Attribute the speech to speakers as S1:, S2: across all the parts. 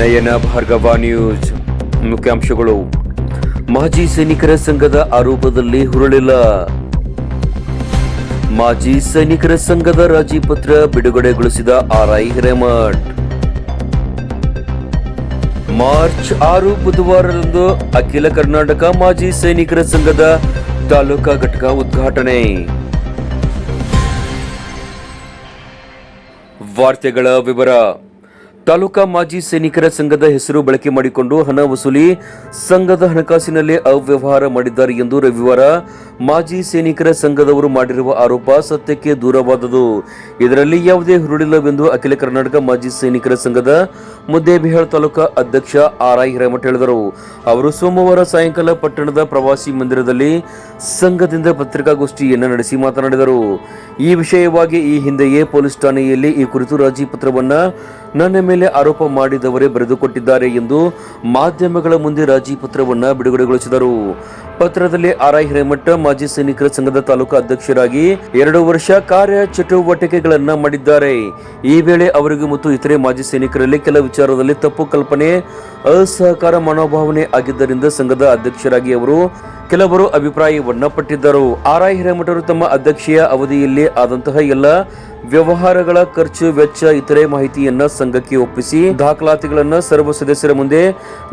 S1: ನಯನ Bhargava news. ಮುಖ್ಯಾಂಶಗಳು. ಮಾಜಿ ಸೈನಿಕರ ಸಂಘದ ಆರೋಪದಲ್ಲಿ ಹುರಳಿಲ್ಲ. ಮಾಜಿ ಸೈನಿಕರ ಸಂಘದ ರಾಜಿ ಪತ್ರ ಬಿಡುಗಡೆಗೊಳಿಸಿದ ಆರ್ಐ ಹಿರೇಮಠ್. ಮಾರ್ಚ್ ಆರು ಬುಧವಾರದಂದು ಅಖಿಲ ಕರ್ನಾಟಕ ಮಾಜಿ ಸೈನಿಕರ ಸಂಘದ ತಾಲೂಕಾ ಘಟಕ ಉದ್ಘಾಟನೆ. ವಾರ್ತೆಗಳ ವಿವರ. ತಾಲೂಕಾ ಮಾಜಿ ಸೈನಿಕರ ಸಂಘದ ಹೆಸರು ಬಳಕೆ ಮಾಡಿಕೊಂಡು ಹಣ ವಸೂಲಿ ಸಂಘದ ಹಣಕಾಸಿನಲ್ಲಿ ಅವ್ಯವಹಾರ ಮಾಡಿದ್ದಾರೆ ಎಂದು ರವಿವಾರ ಮಾಜಿ ಸೈನಿಕರ ಸಂಘದವರು ಮಾಡಿರುವ ಆರೋಪ ಸತ್ಯಕ್ಕೆ ದೂರವಾದದು ಇದರಲ್ಲಿ ಯಾವುದೇ ಹುರುಳಿಲ್ಲವೆಂದು ಅಖಿಲ ಕರ್ನಾಟಕ ಮಾಜಿ ಸೈನಿಕರ ಸಂಘದ ಮುದ್ದೇಬಿಹಾಳ್ ತಾಲೂಕಾ ಅಧ್ಯಕ್ಷ ಆರ್ ಐ ಹಿರೇಮಠ ಹೇಳಿದರು. ಅವರು ಸೋಮವಾರ ಸಾಯಂಕಾಲ ಪಟ್ಟಣದ ಪ್ರವಾಸಿ ಮಂದಿರದಲ್ಲಿ ಸಂಘದಿಂದ ಪತ್ರಿಕಾಗೋಷ್ಠಿಯನ್ನು ನಡೆಸಿ ಮಾತನಾಡಿದರು. ಈ ವಿಷಯವಾಗಿ ಈ ಹಿಂದೆಯೇ ಪೊಲೀಸ್ ಠಾಣೆಯಲ್ಲಿ ಈ ಕುರಿತು ರಾಜಿ ಪತ್ರವನ್ನು ನನ್ನ ಮೇಲೆ ಆರೋಪ ಮಾಡಿದವರೇ ಬರೆದುಕೊಟ್ಟಿದ್ದಾರೆ ಎಂದು ಮಾಧ್ಯಮಗಳ ಮುಂದೆ ರಾಜಿ ಪತ್ರವನ್ನು ಬಿಡುಗಡೆಗೊಳಿಸಿದರು. ಪತ್ರದಲ್ಲಿ ಆರ್ ಐ ಹಿರೇಮಠ ಮಾಜಿ ಸೈನಿಕರ ಸಂಘದ ತಾಲೂಕು ಅಧ್ಯಕ್ಷರಾಗಿ ಎರಡು ವರ್ಷ ಕಾರ್ಯ ಚಟುವಟಿಕೆಗಳನ್ನು ಮಾಡಿದ್ದಾರೆ. ಈ ವೇಳೆ ಅವರಿಗೆ ಮತ್ತು ಇತರೆ ಮಾಜಿ ಸೈನಿಕರಲ್ಲಿ ಕೆಲ ವಿಚಾರದಲ್ಲಿ ತಪ್ಪು ಕಲ್ಪನೆ, ಅಸಹಕಾರ ಮನೋಭಾವನೆ ಆಗಿದ್ದರಿಂದ ಸಂಘದ ಅಧ್ಯಕ್ಷರಾಗಿ ಅವರು ಕೆಲವರು ಅಭಿಪ್ರಾಯವನ್ನು ಪಟ್ಟಿದ್ದರು. ಐ ಹಿರೇಮಠರು ತಮ್ಮ ಅಧ್ಯಕ್ಷೀಯ ಅವಧಿಯಲ್ಲಿ ಆದಂತಹ ಎಲ್ಲ ವ್ಯವಹಾರಗಳ ಖರ್ಚು, ವೆಚ್ಚ, ಇತರೆ ಮಾಹಿತಿಯನ್ನ ಸಂಘಕ್ಕೆ ಒಪ್ಪಿಸಿ ದಾಖಲಾತಿಗಳನ್ನ ಸರ್ವ ಸದಸ್ಯರ ಮುಂದೆ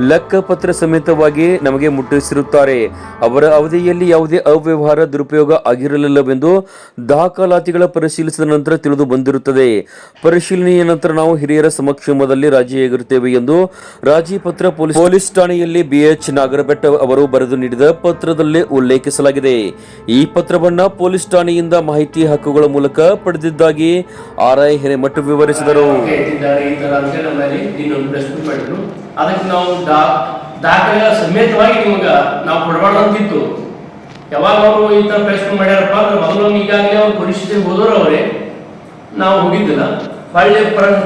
S1: ಲೆಕ್ಕಪತ್ರ ಸಮೇತವಾಗಿ ನಮಗೆ ಮುಟ್ಟಿಸಿರುತ್ತಾರೆ. ಅವರ ಅವಧಿಯಲ್ಲಿ ಯಾವುದೇ ಅವ್ಯವಹಾರ ದುರುಪಯೋಗ ಆಗಿರಲಿಲ್ಲವೆಂದು ದಾಖಲಾತಿಗಳ ಪರಿಶೀಲಿಸಿದ ನಂತರ ತಿಳಿದು ಬಂದಿರುತ್ತದೆ. ಪರಿಶೀಲನೆಯ ನಂತರ ನಾವು ಹಿರಿಯರ ಸಮಕ್ಷಮದಲ್ಲಿ ರಾಜಿಯಾಗಿರುತ್ತೇವೆ ಎಂದು ರಾಜಿ ಪತ್ರ ಪೊಲೀಸ್ ಪೊಲೀಸ್ ಠಾಣೆಯಲ್ಲಿ ಬಿಎಚ್ ನಾಗರಬೆಟ್ಟ ಅವರು ಬರೆದು ನೀಡಿದ ಪತ್ರದಲ್ಲಿ ಉಲ್ಲೇಖಿಸಲಾಗಿದೆ. ಈ ಪತ್ರವನ್ನ ಪೊಲೀಸ್ ಠಾಣೆಯಿಂದ ಮಾಹಿತಿ ಹಕ್ಕುಗಳ ಮೂಲಕ ಪಡೆದಿದ್ದಾಗಿ ಆರ್ ಐ ಹಿರೇಮಠ ವಿವರಿಸಿದರು.
S2: ಅದಕ್ಕೆ ನಾವು ಸಮೇತವಾಗಿ ನಿಮಗೆ ನಾವು ಯಾವಾಗ ಅವರು ಈ ತರ ಪ್ರಶ್ನೆ ಮಾಡ್ಯಾರಪ್ಪ ಅಂದ್ರೆ ಮೊದಲು ಈಗಾಗಲೇ ಅವ್ರು ಪರಿಸ್ಥಿತಿ ಹೋದವರು ಅವರೇ. ನಾವು ಹೋಗಿದ್ದಿಲ್ಲ. ಹೊಳ್ಳಿ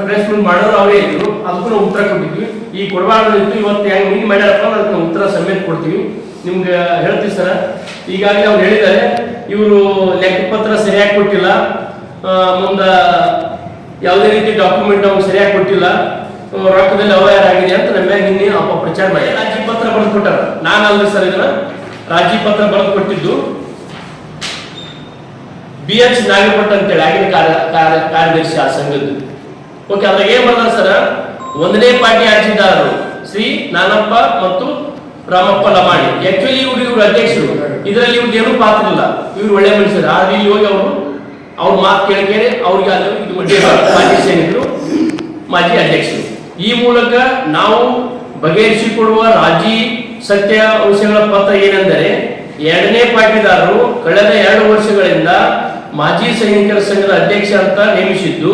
S2: ಮೀಟ್ ಮಾಡೋರು ಅವರೇ ಇದ್ರು. ಅದಕ್ಕೂ ಉತ್ತರ ಕೊಟ್ಟಿದ್ವಿ. ಈ ಕೊಡಬಾರ್ದು ಇತ್ತು ಇವತ್ತು ಹೆಂಗ್ ಹಿಂಗೆ ಮಾಡ್ಯಾರಪ್ಪ ಅದಕ್ಕೆ ಉತ್ತರ ಸಮೇತ ಕೊಡ್ತೀವಿ. ನಿಮ್ಗೆ ಹೇಳ್ತೀವಿ ಸರ್. ಈಗಾಗಲೇ ಅವ್ರು ಹೇಳಿದ್ದಾರೆ, ಇವರು ಲೆಕ್ಕಪತ್ರ ಸರಿಯಾಗಿ ಕೊಟ್ಟಿಲ್ಲ. ಮುಂದ ಯಾವುದೇ ರೀತಿ ಡಾಕ್ಯುಮೆಂಟ್ ಅವ್ನು ಸರಿಯಾಗಿ ಕೊಟ್ಟಿಲ್ಲ. ರೊಕ್ಕದಲ್ಲಿ ಅವ್ಯವಹಾರ ಆಗಿದೆ ಅಂತ ನಮ್ಮ ಮ್ಯಾಗ ಪ್ರಚಾರ ಮಾಡಿ. ರಾಜಿ ಪತ್ರ ಬರೆದು ಕೊಟ್ಟಾರ ನಾನು ಅಲ್ರಿ ಸರ್ ಇದನ್ನ. ರಾಜಿ ಪತ್ರ ಬರೆದು ಕೊಟ್ಟಿದ್ದು ಬಿ ಎಚ್ ನಾಗಪಟ್ಟ ಅಂತೇಳಿ ಆಗಿನ ಕಾರ್ಯ ಕಾರ್ಯ- ಕಾರ್ಯದರ್ಶಿ ಆ ಸಂಘದ್ದು. ಓಕೆ ಅದ್ರಾಗ ಏನ್ ಬರ್ತಾರ ಸರ್? ಒಂದನೇ ಪಾರ್ಟಿ ಅರ್ಜಿದಾರರು ಶ್ರೀ ನಾನಪ್ಪ ಮತ್ತು ರಾಮಪ್ಪ ಲಮಾಣಿ. ಆಕ್ಚುಲಿ ಇವ್ರು ಇವ್ರ ಅಧ್ಯಕ್ಷರು. ಇದರಲ್ಲಿ ಇವ್ರಿಗೆ ಏನೂ ಪಾತ್ರ ಇಲ್ಲ. ಇವ್ರು ಒಳ್ಳೆ ಮನುಷ್ಯರು. ಆದ್ರೆ ಇಲ್ಲಿ ಹೋಗಿ ಅವರು ಅವ್ರ ಮಾತು ಕೇಳ್ಕೇನೆ ಅವ್ರಿಗೆ ಅದು ಇದು ಮಾಜಿ ಸೈನಿಕರು ಮಾಜಿ ಅಧ್ಯಕ್ಷರು. ಈ ಮೂಲಕ ನಾವು ಬಗೆಹರಿಸಿಕೊಡುವ ರಾಜಿ ಸತ್ಯ ಅಂಶಗಳ ಪತ್ರ ಏನೆಂದರೆ, ಎರಡನೇ ಪಾಟಿದಾರರು ಕಳೆದ ಎರಡು ವರ್ಷಗಳಿಂದ ಮಾಜಿ ಸೈನಿಕರ ಸಂಘದ ಅಧ್ಯಕ್ಷ ಅಂತ ನೇಮಿಸಿದ್ದು,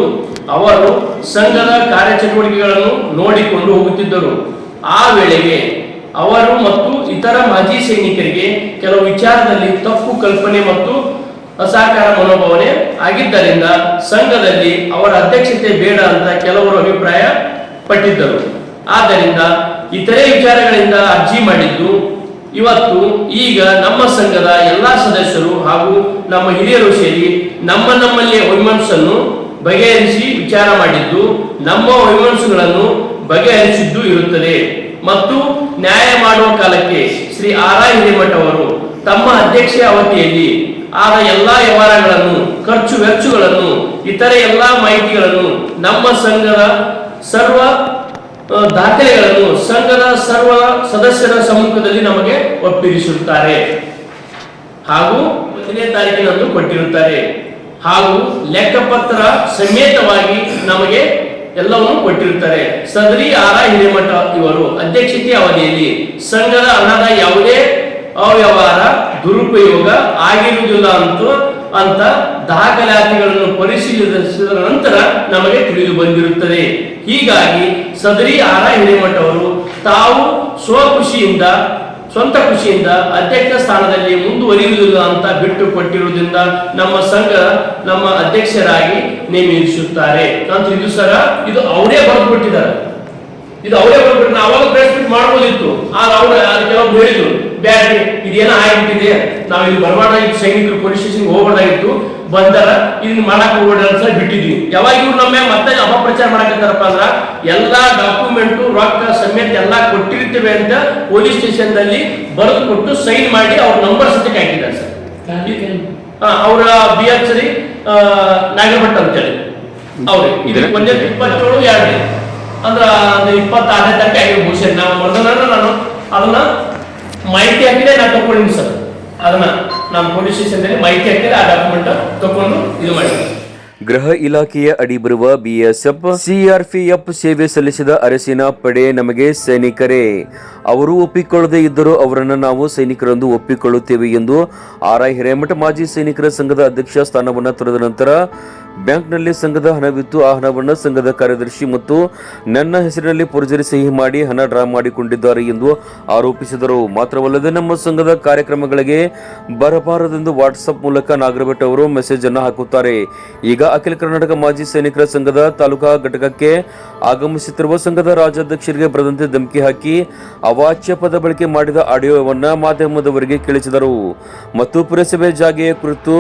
S2: ಅವರು ಸಂಘದ ಕಾರ್ಯಚಟುವಟಿಕೆಗಳನ್ನು ನೋಡಿಕೊಂಡು ಹೋಗುತ್ತಿದ್ದರು. ಆ ವೇಳೆಗೆ ಅವರು ಮತ್ತು ಇತರ ಮಾಜಿ ಸೈನಿಕರಿಗೆ ಕೆಲವು ವಿಚಾರದಲ್ಲಿ ತಪ್ಪು ಕಲ್ಪನೆ ಮತ್ತು ಅಸಹಕಾರ ಮನೋಭಾವನೆ ಆಗಿದ್ದರಿಂದ ಸಂಘದಲ್ಲಿ ಅವರ ಅಧ್ಯಕ್ಷತೆ ಬೇಡ ಅಂತ ಕೆಲವರು ಅಭಿಪ್ರಾಯ ಪಟ್ಟಿದ್ದರು. ಆದ್ದರಿಂದ ಇತರೆ ವಿಚಾರಗಳಿಂದ ಅರ್ಜಿ ಮಾಡಿದ್ದು, ಇವತ್ತು ಈಗ ನಮ್ಮ ಸಂಘದ ಎಲ್ಲಾ ಸದಸ್ಯರು ಹಾಗೂ ನಮ್ಮ ಹಿರಿಯರು ಸೇರಿ ನಮ್ಮ ನಮ್ಮಲ್ಲಿ ವೈಮನಸ್ಸನ್ನು ಬಗೆಹರಿಸಿ ವಿಚಾರ ಮಾಡಿದ್ದು, ನಮ್ಮ ವೈಮನಸ್ಸುಗಳನ್ನು ಬಗೆಹರಿಸಿದ್ದು ಇರುತ್ತದೆ. ಮತ್ತು ನ್ಯಾಯ ಮಾಡುವ ಕಾಲಕ್ಕೆ ಶ್ರೀ ಆರ್ ಐ ಹಿರೇಮಠ ಅವರು ತಮ್ಮ ಅಧ್ಯಕ್ಷ ಅವಧಿಯಲ್ಲಿ ಆದ ಎಲ್ಲಾ ವ್ಯವಹಾರಗಳನ್ನು, ಖರ್ಚು ವೆಚ್ಚಗಳನ್ನು, ಇತರೆ ಎಲ್ಲಾ ಮಾಹಿತಿಗಳನ್ನು ನಮ್ಮ ಸಂಘದ ಸರ್ವ ದಾಖಲೆಗಳನ್ನು ಸಂಘದ ಸರ್ವ ಸದಸ್ಯರ ಸಮ್ಮುಖದಲ್ಲಿ ನಮಗೆ ಒಪ್ಪಿರಿಸುತ್ತಾರೆ. ಹಾಗೂ ಒಂದನೇ ತಾರೀಕಿನಂದು ಕೊಟ್ಟಿರುತ್ತಾರೆ. ಹಾಗೂ ಲೆಕ್ಕಪತ್ರ ಸಮೇತವಾಗಿ ನಮಗೆ ಎಲ್ಲವನ್ನು ಕೊಟ್ಟಿರುತ್ತಾರೆ. ಸದರಿ ಆರ ಹಿರೇಮಠ ಇವರು ಅಧ್ಯಕ್ಷತೆ ಅವಧಿಯಲ್ಲಿ ಸಂಘದ ಹಣದ ಯಾವುದೇ ಅವ್ಯವಹಾರ, ದುರುಪಯೋಗ ಆಗಿರುವುದಿಲ್ಲ ಅಂತ ಅಂತ ದಾಖಲಾತಿಗಳನ್ನು ಪರಿಶೀಲಿಸಿದ ನಂತರ ನಮಗೆ ತಿಳಿದು ಬಂದಿರುತ್ತದೆ. ಹೀಗಾಗಿ ಸದರಿ ಆರ ಹಿರೇಮಠ ಅವರು ತಾವು ಸ್ವಖುಷಿಯಿಂದ ಸ್ವಂತ ಖುಷಿಯಿಂದ ಅಧ್ಯಕ್ಷ ಸ್ಥಾನದಲ್ಲಿ ಮುಂದುವರಿಯುವುದಿಲ್ಲ ಅಂತ ಬಿಟ್ಟು ಕೊಟ್ಟಿರುವುದರಿಂದ ನಮ್ಮ ಸಂಘ ನಮ್ಮ ಅಧ್ಯಕ್ಷರಾಗಿ ನೇಮಿಸುತ್ತಾರೆ. ಅಂತ ಇದು ಸರ, ಇದು ಅವರೇ ಬರೆದು ಇದು ಅವರೇ ಬರ್ಬಿಟ್ಟು ನಾವು ಅವಾಗ ಪ್ರೆಸ್ ಮೀಟ್ ಮಾಡ್ಬೋದಿತ್ತು. ಆಗ ಅವ್ರು ಹೇಳಿದ್ರು ಬ್ಯಾಡ್ರಿ ಇದೇನೋ ಆಗಿಬಿಟ್ಟಿದೆ. ನಾವು ಇಲ್ಲಿ ಬರಬಾರ್ದಾಗಿತ್ತು ಸೈನಿಕರು ಪೊಲೀಸ್ ಸ್ಟೇಷನ್ಗೆ ಹೋಗ್ಬಾರ್ದಾಗಿತ್ತು. ಬಂದಾರ ಇದನ್ನ ಮಾಡಕ್ ಹೋಗ್ಬೇಡ ಅಂತ ಬಿಟ್ಟಿದ್ವಿ. ಯಾವಾಗ ಇವ್ರು ನಮ್ಮ ಮ್ಯಾಗ್ ಮತ್ತೆ ಅಪಪ್ರಚಾರ ಮಾಡಕತ್ತಾರಪ್ಪ ಅಂದ್ರ ಎಲ್ಲಾ ಡಾಕ್ಯುಮೆಂಟು ರೊಕ್ಕ ಸಮೇತ ಎಲ್ಲಾ ಕೊಟ್ಟಿರ್ತೇವೆ ಅಂತ ಪೊಲೀಸ್ ಸ್ಟೇಷನ್ ದಲ್ಲಿ ಬರೆದು ಕೊಟ್ಟು ಸೈನ್ ಮಾಡಿ ಅವ್ರ ನಂಬರ್ ಸತ್ಯಕ್ಕೆ ಹಾಕಿದ್ದಾರೆ ಸರ್. ಅವರ ಬಿ ಎಚ್ ರಿ ನಾಗರಭಟ್ ಅಂತೇಳಿ. ಅವ್ರಿ ಇದ್ರ ಒಂದೇ ಇಪ್ಪತ್ತೇಳು ಎರಡು ಅಂದ್ರ ಅದು ಇಪ್ಪತ್ತಾರನೇ ತನಕ ಆಗಿ ಸರ್ ನಾವು ಮಾಹಿತಿ ಹಾಕಿದ್ರೆ ನಾನು ತಗೊಂಡಿನಿ ಸರ್. ಅದನ್ನ ನಮ್ಮ ಪೊಲೀಸ್ ಸ್ಟೇಷನ್ ಮಾಹಿತಿ ಹಾಕಿದ್ರೆ ಆ ಡಾಕ್ಯುಮೆಂಟ್ ತಕೊಂಡು ಇದು ಮಾಡಿದ್ವಿ
S1: ಗೃಹ ಇಲಾಖೆಯ ಅಡಿ ಬರುವ ಬಿಎಸ್ಎಫ್ ಸಿಆರ್ಪಿಎಫ್ ಸೇವೆ ಸಲ್ಲಿಸಿದ ಅರಸಿನ ಪಡೆ ನಮಗೆ ಸೈನಿಕರೇ. ಅವರು ಒಪ್ಪಿಕೊಳ್ಳದೇ ಇದ್ದರೂ ಅವರನ್ನು ನಾವು ಸೈನಿಕರೆಂದು ಒಪ್ಪಿಕೊಳ್ಳುತ್ತೇವೆ ಎಂದು ಆರ್ ಹಿರೇಮಠ ಮಾಜಿ ಸೈನಿಕರ ಸಂಘದ ಅಧ್ಯಕ್ಷ ಸ್ಥಾನವನ್ನು ತೊರೆದ ನಂತರ ಬ್ಯಾಂಕ್ನಲ್ಲಿ ಸಂಘದ ಹಣವಿತ್ತು. ಆ ಹಣವನ್ನು ಸಂಘದ ಕಾರ್ಯದರ್ಶಿ ಮತ್ತು ನನ್ನ ಹೆಸರಿನಲ್ಲಿ ಪೊರ್ಜರಿ ಸಹಿ ಮಾಡಿ ಹಣ ಡ್ರಾ ಮಾಡಿಕೊಂಡಿದ್ದಾರೆ ಎಂದು ಆರೋಪಿಸಿದರು. ಮಾತ್ರವಲ್ಲದೆ ನಮ್ಮ ಸಂಘದ ಕಾರ್ಯಕ್ರಮಗಳಿಗೆ ಬರಬಾರದೆಂದು ವಾಟ್ಸಪ್ ಮೂಲಕ ನಾಗರಭಟ್ ಅವರು ಮೆಸೇಜ್ ಅನ್ನು ಹಾಕುತ್ತಾರೆ. ಈಗ ಅಖಿಲ ಕರ್ನಾಟಕ ಮಾಜಿ ಸೈನಿಕರ ಸಂಘದ ತಾಲೂಕಾ ಘಟಕಕ್ಕೆ ಆಗಮಿಸುತ್ತಿರುವ ಸಂಘದ ರಾಜ್ಯಾಧ್ಯಕ್ಷರಿಗೆ ಬರದಂತೆ ಧಮಕಿ ಹಾಕಿ ಅವಾಚ್ಯ ಪದ ಬಳಕೆ ಮಾಡಿದ ಆಡಿಯೋವನ್ನ ಮಾಧ್ಯಮದವರಿಗೆ ಕೇಳಿಸಿದರು. ಮತ್ತು ಪುರಸಭೆ ಜಾಗೆಯ ಕುರಿತು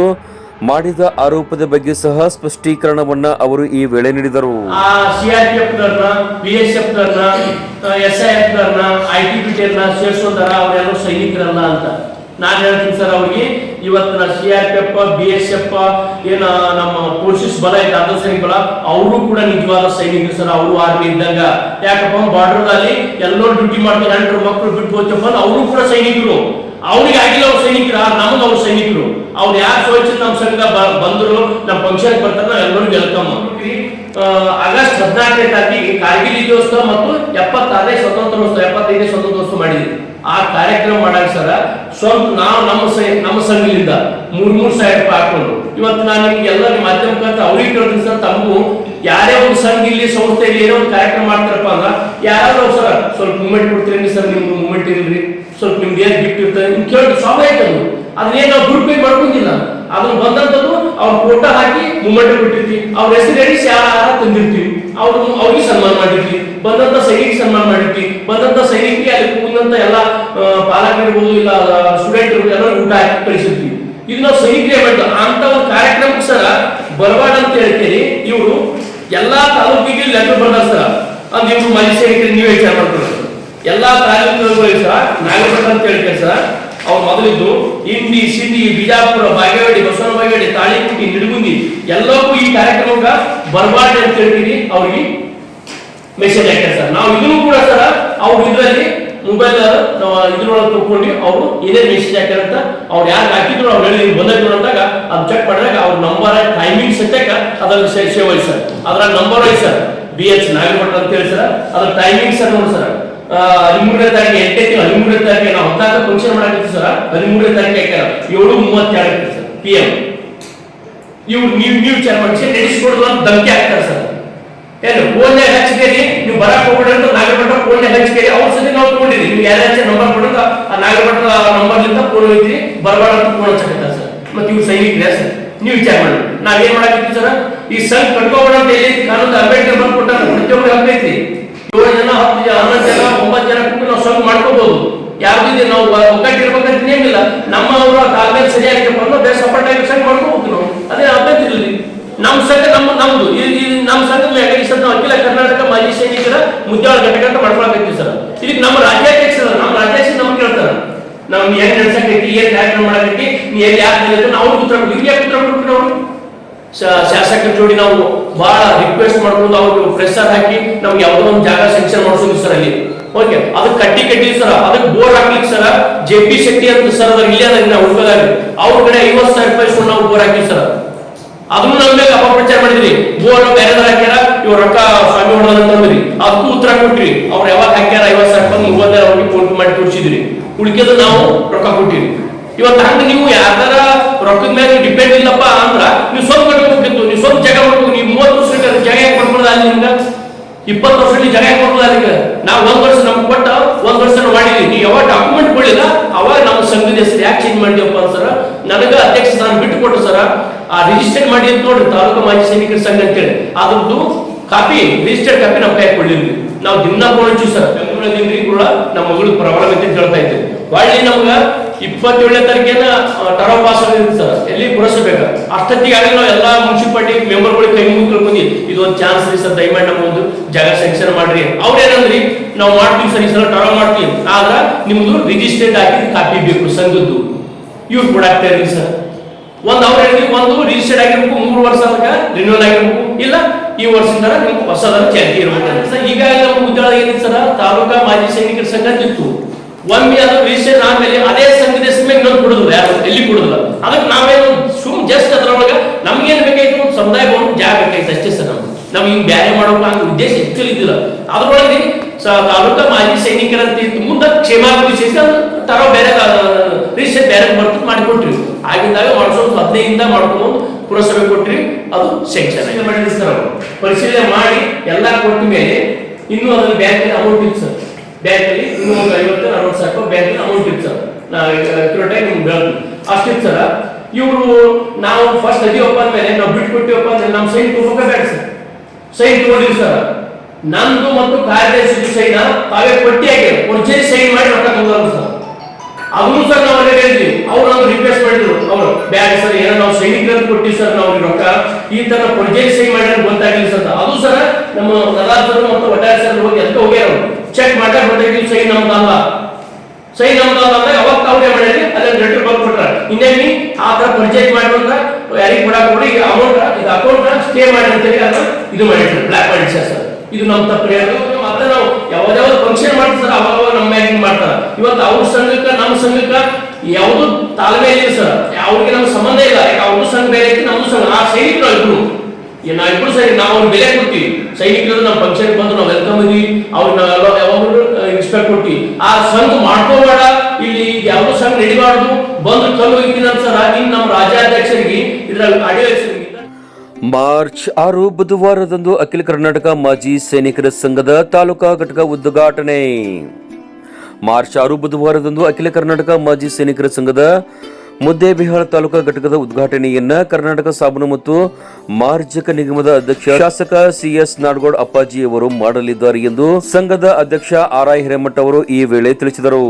S1: ಮಾಡಿದ ಆರೋಪದ ಬಗ್ಗೆ ಸಹ ಸ್ಪಷ್ಟೀಕರಣವನ್ನ ಅವರು ಈ ವೇಳೆ ನೀಡಿದರು.
S2: ಸೈನಿಕರಲ್ಲ ಅಂತ ನಾನು ಹೇಳ್ತೀನಿ ಸರ್ ಅವ್ರಿಗೆ. ಇವತ್ತಿನ C R P F B S F ಏನ ನಮ್ಮ ಪೊಲೀಸ್ ಬಲ ಇದೆ ಅರ್ಧ ಸೈನಿಕ ಬಲ, ಅವರು ಕೂಡ ನಿಜವಾದ ಸೈನಿಕರು ಸರ್, ಅವರು ಆರ್ಮಿ ಇದ್ದಂಗ. ಯಾಕಪ್ಪ ಬಾರ್ಡರ್ ಅಲ್ಲಿ ಎಲ್ಲರೂ ಡ್ಯೂಟಿ ಮಾಡ್ತಾರೆ ಹೆಂಡ್ರು ಮಕ್ಕಳು ಬಿಟ್ಟು ಹೋಗ್ತಪ್ಪ ಅವರು ಕೂಡ ಸೈನಿಕರು. ಅವ್ರಿಗೆ ಆಗಿಲ್ಲ ಅವ್ರು ಸೈನಿಕರ ನಮ್ಗೆ ಅವ್ರು ಸೈನಿಕರು. ಅವ್ರು ಯಾರು ಸೋಚಿ ನಮ್ಮ ಸಂಘ ಬಂದ್ರು ನಮ್ಮ ಫಂಕ್ಷನ್ ಬರ್ತಾರೆ, ನಾವು ಎಲ್ಲರೂ ವೆಲ್ಕಮ್ ಆಗಸ್ಟ್ ಹದಿನಾಲ್ಕನೇ ತಾರೀಕಿಗೆ ಕಾರ್ಗಿಲ್ ವಿಜಯೋತ್ಸವ ಮತ್ತು ಎಪ್ಪತ್ತಾರನೇ ಸ್ವತಂತ್ರೋತ್ಸವ ಎಪ್ಪತ್ತೈದನೇ ಸ್ವತಂತ್ರೋತ್ಸವ ಮಾಡಿದ್ವಿ. ಆ ಕಾರ್ಯಕ್ರಮ ಮಾಡಕ್ ಸರ ಸ್ವಂತ ನಾವು ನಮ್ಮ ಸೈ, ನಮ್ಮ ಸಂಘದಿಂದ ಮೂರ್ ಮೂರ್ ಸಾವಿರ ರೂಪಾಯಿ ಹಾಕೊಂಡು ಇವತ್ತು ನಾನು ನಿಮ್ಗೆ ಎಲ್ಲ ಮಾಧ್ಯಮ ಕಂತ ಅವ್ರಿಗೆ ಕೇಳ್ತೀನಿ ಸರ್, ತಮಗೂ ಯಾರೇ ಒಂದು ಸಂಘ ಇಲ್ಲಿ ಸಂಸ್ಥೆ ಇಲ್ಲಿ ಏನೋ ಒಂದು ಕಾರ್ಯಕ್ರಮ ಮಾಡ್ತಾರಪ್ಪ ಅಂದ್ರ ಯಾರು ಸರ್ ಸ್ವಲ್ಪ ಮೂಮೆಂಟ್ ಕೊಡ್ತೀರಿ ಸರ್ ನಿಮ್ಗೆ ಮೂಮೆಂಟ್ ಇಲ್ರಿ ಸ್ವಲ್ಪ ನಿಮ್ಗೆ ಏನ್ ಗಿಫ್ಟ್ ಇರ್ತದೆ? ನಿಮ್ಗೆ ಕೇಳಿ ಸ್ವಾಭಾವಿಕ ಅದು. ಅದನ್ನೇನು ನಾವು ದುರುಪಯೋಗ ಮಾಡ್ಕೊಂಡಿಲ್ಲ. ಅದನ್ನ ಬಂದಂತದ್ದು ಅವ್ರ ಫೋಟೋ ಹಾಕಿ ಮೂಮೆಂಟ್ ಬಿಟ್ಟಿರ್ತೀವಿ ಅವ್ರ ಹೆಸರು ಹೇಳಿ ಶಾಲಾ ತಂದಿರ್ತೀವಿ. ಅವ್ರು ಅವ್ರಿಗೆ ಸನ್ಮಾನ ಮಾಡಿರ್ತೀವಿ ಬಂದಂತ ಸೈನಿಕ ಸನ್ಮಾನ ಮಾಡಿರ್ತೀವಿ ಬಂದಂತ ಸೈನಿಕ ಅಲ್ಲಿ ಕೂದಂತ ಎಲ್ಲ ಪಾಲಕರಿರ್ಬೋದು ಇಲ್ಲ ಸ್ಟೂಡೆಂಟ್ ಇರ್ಬೋದು, ಎಲ್ಲ ಊಟ ಹಾಕಿ ಕಳಿಸಿರ್ತೀವಿ. ಇದು ನಾವು ಸೈನಿಕರೇ ಮಾಡಿದ್ದು. ಅಂತ ಒಂದು ಕಾರ್ಯಕ್ರಮಕ್ಕೆ ಸರ ಬರಬಾರ್ದು ಅಂತ ಹೇಳ್ತೀರಿ. ಇವರು ಎಲ್ಲಾ ತಾಲೂಕಿಗೆ ಲೆಟರ್ ಬರ್ತಾರೆ ಸರ್. ಅಂದ್ರೆ ಇವರು ಮಾಜಿ ಸೈನಿಕರಿಗೆ ನೀವೇ ವಿಚಾರ ಮಾಡ್ತಾರೆ ಎಲ್ಲಾ ತಾಲೂಕುಗಳಿಗೆ ಸರ್ ನಾಗಪಟ್ಟ ಅಂತ ಹೇಳ್ತಾರೆ ಸರ್. ಅವ್ರು ಮೊದಲಿದ್ದು ಇಂಡಿ, ಸಿಂಡಿ, ಬಿಜಾಪುರ ಬಾಗೇವಾಡಿ ಬಸವನ ಬಾಗೇವಾಡಿ ತಾಳಿಕುಟಿ ನಿಡಗುಂದಿ ಎಲ್ಲಕ್ಕೂ ಈ ಕಾರ್ಯಕ್ರಮಕ್ಕೆ ಬರಬಾರ್ದು ಅಂತ ಹೇಳ್ತೀನಿ ಅವ್ರಿಗೆ ಮೆಸೇಜ್ ಹಾಕ್ತಾರೆ ಸರ್ ನಾವು ಇದನ್ನು ಕೂಡ ಸರ್ ಅವ್ರು ಇದರಲ್ಲಿ ಮೊಬೈಲ್ ಇದ್ರೊಳಗೆ ತಗೊಂಡು ಅವರು ಏನೇ ಮೆಸೇಜ್ ಹಾಕ್ಯಾರ ಅಂತ ಅವ್ರು ಯಾರು ಹಾಕಿದ್ರು ಅವ್ರು ಹೇಳಿ ಬಂದಿದ್ರು ಅಂದಾಗ ಅದು ಚೆಕ್ ಮಾಡಿದಾಗ ಅವ್ರ ನಂಬರ್ ಟೈಮಿಂಗ್ ಸತ್ಯಕ್ಕೆ ಅದ್ರಲ್ಲಿ ಸೇವ್ ಸರ್ ಅದ್ರ number I sir B H Nagabhat ಅಂತ ಹೇಳಿ ಸರ್ ಅದ್ರ ಟೈಮಿಂಗ್ ಸರ್ ನೋಡಿ ಸರ್ ಹದಿಮೂರನೇ ತಾರೀಕು ಎಂಟನೇ ತಿಂಗಳು, ಹದಿಮೂರನೇ ತಾರೀಕು ನಾವು ಹದಿನಾಲ್ಕು ಫಂಕ್ಷನ್ ಮಾಡಾಕಿತ್ತು ಸರ್. ಹದಿಮೂರನೇ ತಾರೀಕು ಹಾಕ್ಯಾರ ಏಳು ಮೂವತ್ತೆರಡು ಸರ್ ಪಿ ಎಂ ಇವ್ರು ನೀವು ನೀವು ವಿಚಾರ ಮಾಡಿ ನಡೆಸ್ಕೊಡೋದು ಅಂತ ಧಮಕಿ ಹಾಕ್ತಾರೆ ಸರ್. ಏನು ಫೋನ್ಯಾಗ ಹಚ್ಚಿಕೇರಿ ನೀವು ಬರಕ್ ಹೋಗ್ಬಿಡ್ರಿ ಅಂತ ನಾಗಭಟ್ಟ ಫೋನ್ಯಾಗ ಹಚ್ಚಿದೇರಿ. ಅವ್ರ ಸತಿ ನಾವು ತಗೊಂಡಿದ್ವಿ ನೀವು ಯಾರ್ಯಾರ ನಂಬರ್ ಕೊಡೋದು ಆ ನಂಬರ್ ನಂಬರ್ಲಿಂದ ಫೋನ್ ಹೋಯ್ತೀರಿ. ಬರಬಾರ ಅಂತ ಫೋನ್ ಹಚ್ಚಕತ್ತ ಸರ್. ಮತ್ತೆ ಇವ್ರು ಸೈನಿಕರೇ ಸರ್. ನೀವು ವಿಚಾರ ಮಾಡಿ ನಾವೇನ್ ಮಾಡಾಕಿದ್ವಿ ಸರ್? ಈ ಸಂಘ ಕಟ್ಕೋಬೇಡ ಅಂತ ಯಾವ್ದಿದೆ ನಾವು ಒಗ್ಗಟ್ಟಿರ್ಬೇಕಂತ ಏನಿಲ್ಲ. ನಮ್ಮ ಅವರ ಕಾಲದಲ್ಲಿ ಸರಿಯಾಗಿ ಬಂದು ಬೇರೆ ಸಪೋರ್ಟ್ ಆಗಿ ಮಾಡ್ಕೊಂಡು ಮಾಡ್ಕೋಬೇಕು ನಾವು. ಅದೇ ಅಭ್ಯರ್ಥಿ ಇರಲಿ. ನಮ್ಮ ಸಂಘ ನಮ್ಮ ನಮ್ದು. ನಮ್ಮ ಸಂಘದಲ್ಲಿ ಈ ಸರ್ ನಾವು ಅಖಿಲ ಕರ್ನಾಟಕ ಮಾಜಿ ಸೈನಿಕರ ಮುದ್ದಾಳ ಘಟಕ ಅಂತ ಮಾಡ್ಕೊಳ್ಬೇಕು ಸರ್. ಇದಕ್ಕೆ ನಮ್ಮ ರಾಜ್ಯಾಧ್ಯಕ್ಷ ನಮ್ಮ ರಾಜ್ಯಾಧ್ಯಕ್ಷ ನಮ್ಗೆ ಕೇಳ್ತಾರೆ. ನಾವು ಏನ್ ನಡ್ಸಕೈತಿ ಏನ್ ಕಾರ್ಯಕ್ರಮ ಮಾಡಕೈತಿ ನೀ ಎಲ್ಲಿ ಯಾಕೆ ನಿಲ್ಲಿದ್ದು ನಾವು ಉತ್ತರ ಇಲ್ಲಿ ಯಾಕೆ ಉತ್ತರ ಕೊಡ್ತೀವಿ ನಾವು ಶಾಸಕರ ಜೋಡಿ ನಾವು ಬಹಳ ರಿಕ್ವೆಸ್ಟ್ ಮಾಡ್ಕೊಂಡು ಅವ್ರಿಗೆ ಪ್ರೆಷರ್ ಹಾಕಿ ನಮ್ಗೆ ಯಾವುದೋ ಒಂದು ಜಾಗ ಸೆಕ್ಷನ್ ಮಾಡಿಸೋದು ಸರ್ ಅಲ್ಲಿ. ಓಕೆ, ಅದಕ್ಕೆ ಕಟ್ಟಿ ಕಟ್ಟಿ ಸರ್, ಅದಕ್ಕೆ ಬೋರ್ ಹಾಕ್ಲಿಕ್ಕೆ ಸರ್, ಜೆ ಪಿ ಶೆಟ್ಟಿ ಅಂತ ಸರ್ ಅದ್ರ, ಇಲ್ಲಿ ಅದಾಗ ನಾವು ಹುಡುಗದಾಗ ಅವ್ರ ಕಡೆ ಐವತ್ತು ಸಾವಿರ ರೂಪಾಯಿ ಸುಣ್ಣ ನಾವು ಬೋರ್ ಹಾಕಿ ಸರ್. ಅದನ್ನು ನಮ್ಮ ಅಪಪ್ರಚಾರ ಮಾಡಿದ್ರಿ ಬೋರ್ ಬೇರೆ ಹಾಕ್ಯಾರ, ಇವ್ರ ರೊಕ್ಕ ಸ್ವಾಮಿ ಹೊಡೆದ ಅಂದ್ರಿ ಅದಕ್ಕೂ ಉತ್ತರ ಕೊಟ್ರಿ ಅವ್ರು ಯಾವಾಗ ಹಾಕ್ಯಾರ ಐವತ್ತು ಸಾವಿರ ರೂಪಾಯಿ ಮೂವತ್ತಾರು ಅವ್ರಿಗೆ ಫೋನ್ ಮಾಡಿ ತೋರಿಸಿದ್ರಿ. ಉಳಿಕೆದು ನಾವು ರೊಕ್ಕ ಕೊಟ್ಟಿವಿ. ಇವತ್ತು ಹಂಗ ನೀವು ಯಾರ್ದಾರ ರೊಕ್ಕದ ಮೇಲೆ ಡಿಪೆಂಡ್ ಇಲ್ಲಪ್ಪ ಅಂದ್ರ, ನೀವು ಸ್ವಲ್ಪ ಕಟ್ಕೋಬೇಕಿತ್ತು ನೀವು ಸ್ವಲ್ಪ ಜಾಗ ಮಾಡ್ಬೇಕು. ನೀವು ಮೂವತ್ತು ವರ್ಷ ಜಾಗ ಯಾಕೆ ಮಾಡ್ಕೊಳ್ಳೋದು ಅಲ್ಲಿ ಇಪ್ಪತ್ತು ವರ್ಷ ಜಾಗ ಕೊಡ್ಬೋದು ಅಲ್ಲಿಗೆ? ನಾವು ಒಂದ್ ವರ್ಷ ನಮ್ಗೆ ಕೊಟ್ಟ, ಒಂದ್ ವರ್ಷ ಮಾಡಿದ್ವಿ. ನೀವು ಯಾವಾಗ ಡಾಕ್ಯುಮೆಂಟ್ ಕೊಡಲಿಲ್ಲ, ಅವಾಗ ನಮ್ಮ ಸಂಘದ ಹೆಸರು ಯಾಕೆ ಚೇಂಜ್ ಮಾಡಿದ್ಯಪ್ಪ ಸರ್, ನನಗ ಅಧ್ಯಕ್ಷ ಸ್ಥಾನ ಬಿಟ್ಟು ಕೊಟ್ಟು ಸರ್, ಆ ರಿಜಿಸ್ಟರ್ ಮಾಡಿ ಅಂತ ನೋಡ್ರಿ, ತಾಲೂಕು ಮಾಜಿ ಸೈನಿಕರ ಸಂಘ ಅಂತೇಳಿ. ಅದ್ರದ್ದು ಕಾಪಿ ರಿಜಿಸ್ಟರ್ಡ್ ಕಾಪಿ ನಮ್ಮ ಕೈ ಕೊಡ್ಲಿಲ್ಲ ನಾವು ದಿನ ಕೊಡ್ತೀವಿ ಸರ್ ಬೆಂಗಳೂರಿನಲ್ಲಿ ಕೂಡ ನಮ್ಮ ಮಗಳು ಪ್ರಾಬ್ಲಮ್ ಅಂತ ಹೇಳ್ತಾ ಇದ್ದೇವೆ. ಒಳ್ಳೆ ನಮ್ಗ ಇಪ್ಪತ್ತೇಳನೇ ತಾರೀಕಿನ ಟರೋ ಪಾಸ್ ಆಗಿದೆ ಸರ್. ಎಲ್ಲಿ ಪುರಸಭೆಗ. ಅಷ್ಟೊತ್ತಿಗೆ ಆಗಲಿ ನಾವು ಎಲ್ಲ ಮುನ್ಸಿಪಾಲಿಟಿ ಮೆಂಬರ್ಗಳಿಗೆ ಕೈ ಮುಗಿ ತಿಳ್ಕೊಂಡಿ ಇದು ಒಂದು ಚಾನ್ಸ್ ರೀ ಸರ್ ದಯಮಾಡಿ ನಮ್ಮ ಒಂದು ಜಾಗ ಸ್ಯಾಂಕ್ಷನ್ ಮಾಡ್ರಿ. ಅವ್ರೇನಂದ್ರಿ ನಾವು ಮಾಡ್ತೀವಿ ಸರ್ ಈ ಸಲ ಟರೋ ಮಾಡ್ತೀವಿ. ಆದ್ರೆ ನಿಮ್ದು ರಿಜಿಸ್ಟರ್ಡ್ ಆಗಿ ಕಾಪಿ ಬೇಕು ಸಂಘದ್ದು. ಇವ್ರು ಕೊಡಾಕ್ತಾ ಇರಲಿ ಸರ್. ಒಂದು ಅವ್ರು ಹೇಳಿದ್ವಿ ಒಂದು ರಿಜಿಸ್ಟರ್ಡ್ ಆಗಿರ್ಬೇಕು ಮೂರು ವರ್ಷ ತನಕ ರಿನ್ಯೂವಲ್ ಆಗಿರ್ಬೇಕು. ಇಲ್ಲ ಈ ವರ್ಷದಿಂದ ನಿಮ್ಗೆ ಹೊಸದನ್ನ ಚಾಲ್ತಿ ಇರ್ಬೇಕು. ಸರ್ ಈಗಾಗಲೇ ನಮ್ಮ ಉದ್ಯೋಗ ಏನಿದೆ ಸರ್ ತಾಲೂಕಾ ಮಾಜಿ ಸೈನಿಕರ ಸಂಘ ಇತ್ತು ಒಮ್ಮೆ ಅದು ರಿಜಿಸ್ಟರ್ ಆದ್ಮೇಲೆ ಅದೇ ಸಂಘದ ಹೆಸರು ಮೇಲೆ ಇನ್ನೊಂದು ಕೊಡುದಿಲ್ಲ ಯಾರು ಎಲ್ಲಿ ಕೊಡುದಿಲ್ಲ. ಅದಕ್ಕೆ ನಾವೇನು ಸುಮ್ ಜಸ್ಟ್ ಅದ್ರೊಳಗೆ ನಮ್ಗೇನ್ ಬೇಕಾಯ್ತು ಸಮುದಾಯ ಭವನ ಜಾಗ ಬೇಕಾಯ್ತು ಅಷ್ಟೇ ಸರ್ ನಮ್ಗೆ. ನಮ್ಗೆ ಹಿಂಗ್ ಬ್ಯಾರೆ ಮಾಡೋಕೆ ಹಂಗ ಉದ್ದೇಶ ಆಕ್ಚುಲಿ ಇದ್ದಿಲ್ಲ. ಅದ್ರೊಳಗೆ ತಾಲೂಕಾ ಮಾಜಿ ಸೈನಿಕರ ಅಂತ ಇತ್ತು ಮುಂದೆ ಕ್ಷೇಮಾಭಿವೃದ್ಧಿ ಸೇರಿಸಿ ತರೋ ಬೇರೆ ರಿಜಿಸ್ಟರ್ ಬೇರೆ ಬರ್ತದೆ ಮಾಡಿಕೊಟ್ರಿ. ಆಗಿದ್ದಾಗ ವರ್ಷದ ಹದಿನೈದಿಂದ ಮಾಡ್ಕೊಂಡು ಪುರಸಭೆ ಕೊಟ್ರಿ, ಅದು ಸೆಕ್ಷನ್ ಮಾಡಿದ್ರಿ ಸರ್ ಅವ್ರು. ಪರಿಶೀಲನೆ ಮಾಡಿ ಎಲ್ಲ ಕೊಟ್ಟ ಮೇಲೆ ಇನ್ನೂ ಅದ್ರಲ್ಲಿ ಬ್ಯಾಂಕ್ ಅಮೌಂಟ್ ಇತ್ತು ಸರ್. ಬ್ಯಾಂಕ್ ಅಲ್ಲಿ ಇನ್ನೂ ಒಂದು ಐವತ್ತು, ಅರವತ್ತು ಸಾವಿರ ರೂಪಾಯಿ ಬ್ಯಾಂಕ್ ಅಮೌಂಟ್ ಇತ್ತು ಸರ್. ನಿಮ್ಗೆ ಅಷ್ಟಿತ್ತು ಸರ್. ಇವರು ನಾವು ಫಸ್ಟ್ ಅದಿವಪ್ಪ ಅಂದ್ಮೇಲೆ ನಾವು ಬಿಟ್ಕೊಟ್ಟಿವಪ್ಪ ಅಂದ್ರೆ ನಮ್ಮ ಸೈನ್ ತಗೋಬೇಕ ಬೇಡ ಸರ್. Sign ತಗೊಂಡಿವಿ sir. ನಂದು ಮತ್ತು ಕಾರ್ಯದರ್ಶಿ ಸೈನ್ ತಾವೇ ಪಟ್ಟಿ ಆಗ್ಯಾವ ಒರ್ಜಿನಲ್ ಸೈನ್ ಮಾಡಿ ರೊಕ್ಕ ತಗೊಂಡ್ರು ಸರ್. ಅವರು ಸರ್ ನಾವು ಅವ್ರಿಗೆ ಹೇಳಿದ್ವಿ. ಅವ್ರು ನಮ್ಗೆ ರಿಕ್ವೆಸ್ಟ್ ಮಾಡಿದ್ರು. ಅವ್ರು, ಬ್ಯಾಡ ಸರ್, ಏನೋ ನಾವು ಸೈನಿಕರನ್ನು ಕೊಟ್ಟಿವಿ ಸರ್, ನಾವು ರೊಕ್ಕ. ಈ ತರ ಪ್ರೊಜೆಕ್ಟ್ ಸೈನ್ ಮಾಡಿದ್ರೆ ಗೊತ್ತಾಗಿಲ್ಲ ಸರ್. ಅದು ಸರ್, ನಮ್ಮ ನರಾಜ್ ಮತ್ತು ಒಟ್ಟಾರೆ ಸರ್ ಹೋಗಿ ಅಂತ ಹೋಗ್ಯಾರ ಚೆಕ್ ಮಾಡಕ್ ಗೊತ್ತಾಗಿಲ್ಲ ಸೈನ್ ನಮ್ದು ಅಲ್ಲ ಸೈನ್ ನಮ್ದು ಅಂದ್ರೆ ಅವಾಗ ಅವ್ರೇ ಮಾಡಿದ್ರಿ? ಅದೇ ಲೆಟರ್ ಬಂದ್ ಇನ್ನೇನಿ ಆ ತರ ಪರ್ಚೇಸ್ ಮಾಡಿದ್ರ ಯಾರಿಗೆ ಕೊಡಾಕ ಕೊಡಿ ಅಕೌಂಟ್ ಸ್ಟೇ ಮಾಡಿ ಅಂತೇಳಿ ಅದನ್ನ ಇದು ಮಾಡಿದ್ರು ಬ್ಲಾಕ್ ಮಾಡಿ ಇದು ನಮ್ಮ ತಪ್ಪು ಮತ್ತೆ ನಾವು ಯಾವ ಫಂಕ್ಷನ್ ಮಾಡ್ತಾರೆ ಅವಾಗ ನಮ್ಮ ಬ್ಯಾಂಕಿಂಗ್ ಮಾಡ್ತಾರ. ಇವತ್ತು ಅವ್ರ ಸಂಘಕ್ಕ, ನಮ್ಮ ಸಂಘಕ್ಕ ಯಾವುದು ತಾಳ್ಮೆ ಇಲ್ಲ ಸರ್. ಅವ್ರಿಗೆ ನಮ್ಮ ಸಂಬಂಧ ಇಲ್ಲ. ಅವ್ರ ಸಂಘ ಬೇರೆ ಐತಿ, ನಮ್ದು ಸಂಘ. ಆ ಸೈನಿಕರು ನಾವಿಬ್ರು ಸರಿ ನಾವು ಅವ್ರಿಗೆ ಬೆಲೆ ಕೊಡ್ತೀವಿ. ಸೈನಿಕರು ನಮ್ಮ ಫಂಕ್ಷನ್ ಬಂದು ನಾವು ವೆಲ್ಕಮ್ ಇದೀವಿ. ಅವ್ರನ್ನ ಯಾವಾಗಲೂ ರೆಸ್ಪೆಕ್ಟ್ ಕೊಡ್ತೀವಿ. ಆ ಸಂಘ ಮಾಡ್ಕೋಬೇಡ. ಇಲ್ಲಿ ಯಾವ ಸಂಘ ನಡಿಬಾರ್ದು ಬಂದು ಕಲ್ಲು ಇದ್ದೀನಿ ಸರ್ ಇನ್ನು ನಮ್ಮ ರಾಜ್ಯಾಧ್ಯಕ್ಷರಿಗೆ ಇದ್ರಲ್ಲಿ ಅಡಿಯಕ್ಷರಿಗೆ
S1: ಮಾರ್ಚ್ ಆರು ಬುಧವಾರದಂದು ಅಖಿಲ ಕರ್ನಾಟಕ ಮಾಜಿ ಸೈನಿಕರ ಸಂಘದ ತಾಲೂಕಾ ಘಟಕ ಉದ್ಘಾಟನೆ. ಮಾರ್ಚ್ ಆರು ಬುಧವಾರದಂದು ಅಖಿಲ ಕರ್ನಾಟಕ ಮಾಜಿ ಸೈನಿಕರ ಸಂಘದ ಮುದ್ದೇಬಿಹಾಳ ತಾಲೂಕಾ ಘಟಕದ ಉದ್ಘಾಟನೆಯನ್ನ ಕರ್ನಾಟಕ ಸಾಬೂನು ಮತ್ತು ಮಾರ್ಜಕ ನಿಗಮದ ಅಧ್ಯಕ್ಷ ಶಾಸಕ ಸಿಎಸ್ ನಾಡಗೌಡ ಅಪ್ಪಾಜಿ ಅವರು ಮಾಡಲಿದ್ದಾರೆ ಎಂದು ಸಂಘದ ಅಧ್ಯಕ್ಷ ಆರ್ ಐ ಹಿರೇಮಠ ಅವರು ಈ ವೇಳೆ ತಿಳಿಸಿದರು.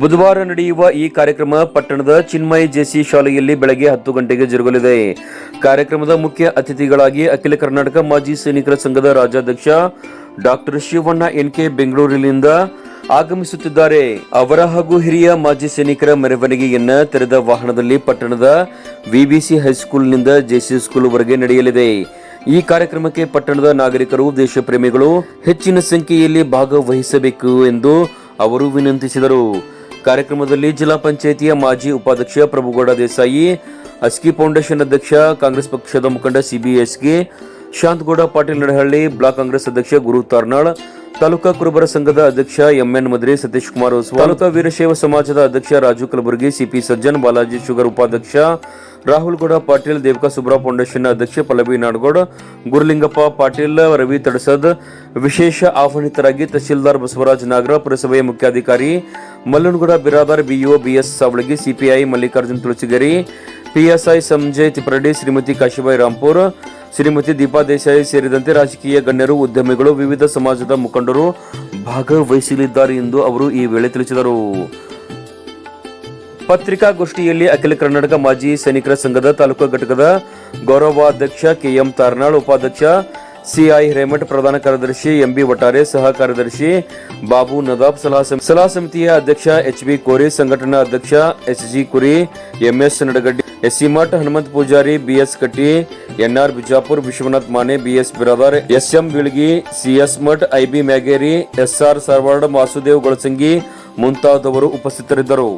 S1: ಬುಧವಾರ ನಡೆಯುವ ಈ ಕಾರ್ಯಕ್ರಮ ಪಟ್ಟಣದ ಚಿನ್ಮಯ ಜೆಸಿ ಶಾಲೆಯಲ್ಲಿ ಬೆಳಗ್ಗೆ ಹತ್ತು ಗಂಟೆಗೆ ಜರುಗಲಿದೆ. ಕಾರ್ಯಕ್ರಮದ ಮುಖ್ಯ ಅತಿಥಿಗಳಾಗಿ ಅಖಿಲ ಕರ್ನಾಟಕ ಮಾಜಿ ಸೈನಿಕರ ಸಂಘದ ರಾಜ್ಯಾಧ್ಯಕ್ಷ ಡಾಕ್ಟರ್ ಶಿವಣ್ಣ ಎನ್ಕೆ ಬೆಂಗಳೂರಿನಿಂದ ಆಗಮಿಸುತ್ತಿದ್ದಾರೆ. ಅವರ ಹಾಗೂ ಹಿರಿಯ ಮಾಜಿ ಸೈನಿಕರ ಮೆರವಣಿಗೆಯನ್ನ ತೆರೆದ ವಾಹನದಲ್ಲಿ ಪಟ್ಟಣದ ವಿಬಿಸಿ ಹೈಸ್ಕೂಲ್ನಿಂದ ಜೆಸಿ ಸ್ಕೂಲ್ವರೆಗೆ ನಡೆಯಲಿದೆ. ಈ ಕಾರ್ಯಕ್ರಮಕ್ಕೆ ಪಟ್ಟಣದ ನಾಗರಿಕರು, ದೇಶಪ್ರೇಮಿಗಳು ಹೆಚ್ಚಿನ ಸಂಖ್ಯೆಯಲ್ಲಿ ಭಾಗವಹಿಸಬೇಕು ಎಂದು ಅವರು ವಿನಂತಿಸಿದರು. ಕಾರ್ಯಕ್ರಮದಲ್ಲಿ ಜಿಲ್ಲಾ ಪಂಚಾಯಿತಿಯ ಮಾಜಿ ಉಪಾಧ್ಯಕ್ಷ ಪ್ರಭುಗೌಡ ದೇಸಾಯಿ ಅಸ್ಕಿ ಫೌಂಡೇಶನ್ ಅಧ್ಯಕ್ಷ, ಕಾಂಗ್ರೆಸ್ ಪಕ್ಷದ ಮುಖಂಡ ಸಿಬಿಎಸ್ಗೆ ಶಾಂತಗೌಡ, ಪಾಟೀಲ್ ನಡಹಳ್ಳಿ, ಬ್ಲಾಕ್ ಕಾಂಗ್ರೆಸ್ ಅಧ್ಯಕ್ಷ ಗುರು ತಾರ್ನಾಳ್, ತಾಲೂಕಾ ಕುರುಬರ ಸಂಘದ ಅಧ್ಯಕ್ಷ ಎಂಎನ್ ಮದ್ರಿ ಸತೀಶ್ ಕುಮಾರ್ ತಾಲೂಕಾ ವೀರಶೈವ ಸಮಾಜದ ಅಧ್ಯಕ್ಷ Raju Kalaburagi C P Sajjan, Balaji sugar ಉಪಾಧ್ಯಕ್ಷ ರಾಹುಲ್ ಗೌಡ ಪಾಟೀಲ್, ದೇವಿಕಾ ಸುಬ್ರಾ ಫೌಂಡೇಶನ್ ಅಧ್ಯಕ್ಷ ಪಲ್ಲವಿ ನಾಡಗೌಡ, ಗುರುಲಿಂಗಪ್ಪ ಪಾಟೀಲ್, ರವಿ ತಡಸದ್, ವಿಶೇಷ ಆಹ್ವಾನಿತರಾಗಿ ತಹಶೀಲ್ದಾರ್ ಬಸವರಾಜ್ ನಾಗರ ಪುರಸಭೆಯ ಮುಖ್ಯಾಧಿಕಾರಿ Mallanagouda, Biradar, BEO B S Savalagi, CPI Mallikarjun Tulasigeri, PSI Sanjay Tipradi Shrimati Kashibai Rampur, Shrimati Deepa Desai ಸೇರಿದಂತೆ ರಾಜಕೀಯ ಗಣ್ಯರು, ಉದ್ಯಮಿಗಳು, ವಿವಿಧ ಸಮಾಜದ ಮುಖಂಡರು ಭಾಗವಹಿಸಲಿದ್ದಾರೆ ಎಂದು ಅವರು ಈ ವೇಳೆ ತಿಳಿಸಿದರು. ಪತ್ರಿಕಾಗೋಷ್ಠಿಯಲ್ಲಿ ಅಖಿಲ ಕರ್ನಾಟಕ ಮಾಜಿ ಸೈನಿಕರ ಸಂಘದ ತಾಲೂಕು ಘಟಕದ ಗೌರವಾಧ್ಯಕ್ಷ ಕೆಎಂ ತಾರ್ನಾಳ್, ಉಪಾಧ್ಯಕ್ಷ ಸಿಐ ಹಿರೇಮಠ್ ಪ್ರಧಾನ ಕಾರ್ಯದರ್ಶಿ ಎಂಬಿ ವಟಾರೆ ಸಹ ಕಾರ್ಯದರ್ಶಿ ಬಾಬು ನದಾಬ್, ಸಲಹಾ ಸಮಿತಿ ಸಲಹಾ ಸಮಿತಿಯ ಅಧ್ಯಕ್ಷ ಎಚ್ ಬಿ ಕೋರಿ, ಸಂಘಟನಾ ಅಧ್ಯಕ್ಷ S G Kuri, M S Nadagaddi, S C Math, Hanumanta Pujari, B S Katti, N R Bijapur, Vishwanath Mane, B S Biradar, S M Bilgi, C S Math, I B Myageri, S R Sarward Vasudev Golasangi ಮುಂತಾದವರು ಉಪಸ್ಥಿತರಿದ್ದರು.